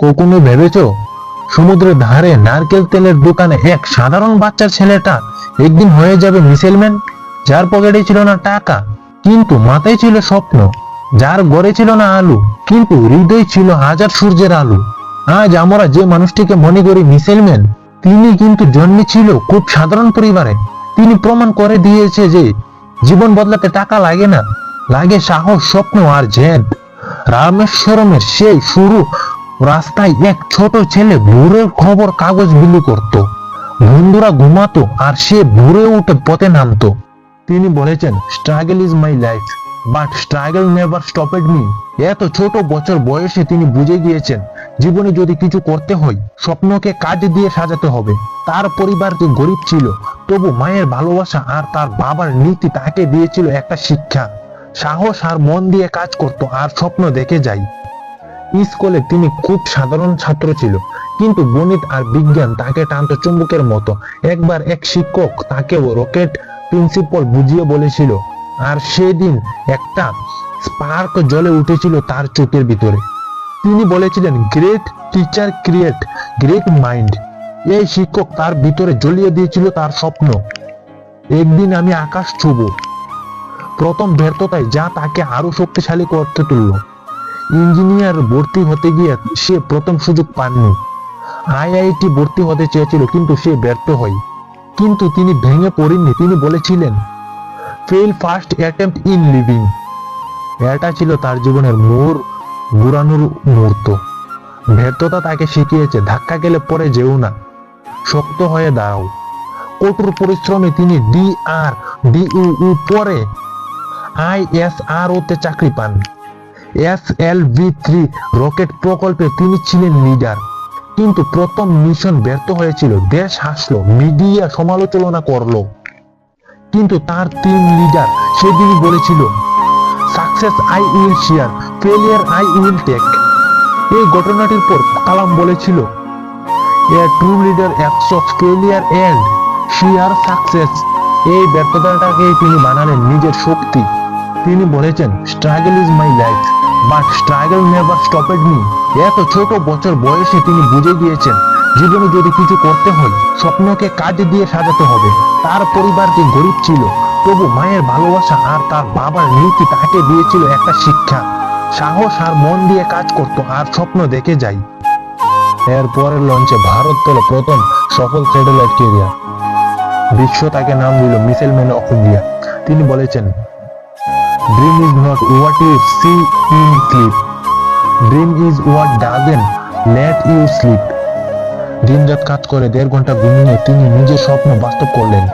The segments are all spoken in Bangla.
কখনো ভেবেছো? সমুদ্রের ধারে নারকেল তেলের দোকানে এক সাধারণ বাচ্চার ছেলেটা একদিন হয়ে যাবে মিসেলম্যান? যার পকেটে ছিল না টাকা, কিন্তু মাথায় ছিল স্বপ্ন। যার গড়ে ছিল না আলু, কিন্তু হৃদয় ছিল হাজার সূর্যের আলু। আজ আমরা যে মানুষটিকে মনে করি মিসেলম্যান, তিনি কিন্তু জন্মেছিল খুব সাধারণ পরিবারে। তিনি প্রমাণ করে দিয়েছে যে জীবন বদলাতে টাকা লাগে না, লাগে সাহস, স্বপ্ন আর জেদ। রামেশ্বরমের সেই শুরু রাস্তায় এক ছোট ছেলে ভোরের খবর কাগজ বিলি করত। বন্ধুরা ঘুমাতো আর সে ভোরে উঠে পথে নামতো। তিনি বলেছেন struggle is my life but struggle never stopped me এত ছোট বছর বয়সে তিনি বুঝে গিয়েছেন, জীবনে যদি কিছু করতে হয়, স্বপ্নকে কাজ দিয়ে সাজাতে হবে। তার পরিবারটি গরিব ছিল, তবু মায়ের ভালোবাসা আর তার বাবার নীতি তাকে দিয়েছিল একটা শিক্ষা। সাহস আর মন দিয়ে কাজ করত আর স্বপ্ন দেখে যায়। স্কুলে তিনি খুব সাধারণ ছাত্র ছিল। কিন্তু গণিত আর বিজ্ঞান তাকে টানত চুম্বকের মতো। একবার এক শিক্ষক তাকে রকেট প্রিন্সিপাল বুঝিয়ে বলেছিল, আর সেদিন একটা স্পার্ক জ্বলে উঠেছিল তার চোখের ভিতরে। তিনি বলেছিলেন, great teacher create, great mind. এই শিক্ষক তার ভিতরে জ্বলিয়ে দিয়েছিল তার স্বপ্ন, একদিন আমি আকাশ ছুব। প্রথম ব্যর্থতায় যা তাকে আরও শক্তিশালী করতে তুলল। ইঞ্জিনিয়ার ভর্তি হতে গিয়ে সে প্রথম সুযোগ পাননি। আইআইটি ভর্তি হতে চেয়েছিল, কিন্তু সে ব্যর্থ হয়। কিন্তু তিনি ভেঙে পড়েননি। তিনি বলেছিলেন fail first attempt in living এটা ছিল তার জীবনের মোড় ঘুরানোর মুহূর্ত। ব্যর্থতা তাকে শিখিয়েছে, ধাক্কা গেলে পরে যেও না, শক্ত হয়ে দাঁড়াও। কঠোর পরিশ্রমে তিনি ডি আর ডিইউ পরে আইএসআর ওতে চাকরি পান। S L V three rocket প্রকল্পে তিনি ছিলেন লিডার। কিন্তু প্রথম মিশন ব্যর্থ হয়েছিল, দেশ হাসলো, মিডিয়া সমালোচনা করল। কিন্তু তার টিম লিডার সেদিনই বলেছিল success I will share failure I will take এই ঘটনাটির পর কালাম বলেছিল a true leader accept failure and share success এই ব্যর্থতাটাকেই তিনি বানালেন নিজের শক্তি। তিনি বলেছেন struggle is my life but struggle never stopped me এত ছোট বছর বয়সে তিনি বুঝে গিয়েছেন, জীবনে যদি কিছু করতে হয়, স্বপ্নকে কাজে দিয়ে সাজাতে হবে। তার পরিবারটি গরিব ছিল, তবু মায়ের ভালোবাসা আর তার বাবার নীতি তাকে দিয়েছিল একটা শিক্ষা। সাহস আর মন দিয়ে কাজ করত আর স্বপ্ন দেখে যাই। এর পরের লঞ্চে ভারত পেল প্রথম সফল স্যাটেলাইট ক্যারিয়ার বিশ্ব তাকে নাম দিল মিসেল ম্যান অফ ইন্ডিয়া। তিনি বলেছেন dream is not what you see in sleep dream is what doesn't let you sleep দিনরাত কাজ করে, দেড় ঘণ্টা ঘুমিয়ে তিনি নিজের স্বপ্ন বাস্তব করলেন।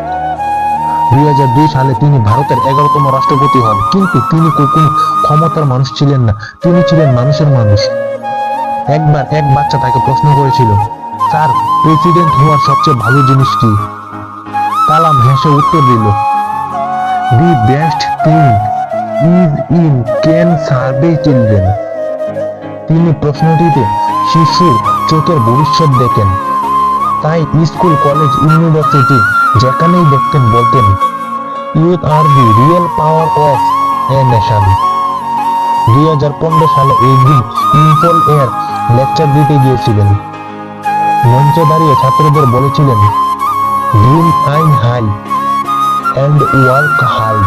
দুই সালে তিনি ভারতের এগারোতম রাষ্ট্রপতি হন, কিন্তু তিনি কখনো ক্ষমতার মানুষ ছিলেন না, তিনি ছিলেন মানুষের মানুষ। একবার এক বাচ্চা তাকে প্রশ্ন করেছিল, স্যার প্রেসিডেন্ট হওয়ার সবচেয়ে ভালো জিনিস কি? কালাম হেসে উত্তর দিল the best thing is in can survey children তিনি প্রশ্নটিতে শিশুর চোখের ভবিষ্যৎ দেখেন। তাই স্কুল, কলেজ, ইউনিভার্সিটি যেখানেই দেখতেন বলতেন youth are the real power of a nation দুই হাজার পনেরো সালে এই দিন ইম্পল এর লেকচার দিতে গিয়েছিলেন। মঞ্চে দাঁড়িয়ে ছাত্রদের বলেছিলেন ড্রিম আইন হাই অ্যান্ড ওয়ার্ক হার্ড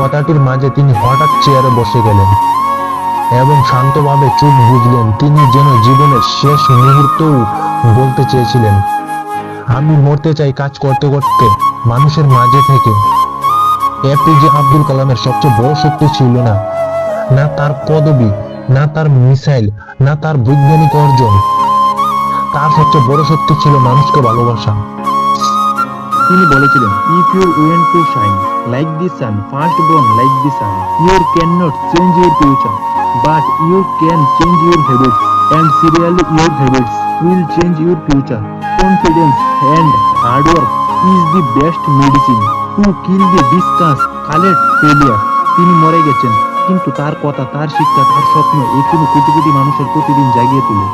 কথাটির মাঝে তিনি হঠাৎ চেয়ারে বসে গেলেন এবং শান্তভাবে চুপ বুঝলেন। তিনি যেন জীবনের শেষ মুহূর্তেও বলতে চেয়েছিলেন, আমি মরতে চাই কাজ করতে করতে মানুষের মাঝে থেকে। এপিজে আব্দুল কালামের সবচেয়ে বড় শক্তি ছিল না। না তার পদবি, না তার মিসাইল, না তার বৈজ্ঞানিক অর্জন। তার সবচেয়ে বড় শক্তি ছিল মানুষকে ভালোবাসা। তিনি বলেছিলেন if you went to shine like the sun first born like the sun your can not change your future but you can change your habits and seriously your habits will change your future confidence and hard work is the best medicine to kill the discuss collect failure তিনি মরে গেছেন, কিন্তু তার কথা, তার শিক্ষা, তার স্বপ্ন এখনও কোটি কোটি মানুষের প্রতিদিন জাগিয়ে তোলে।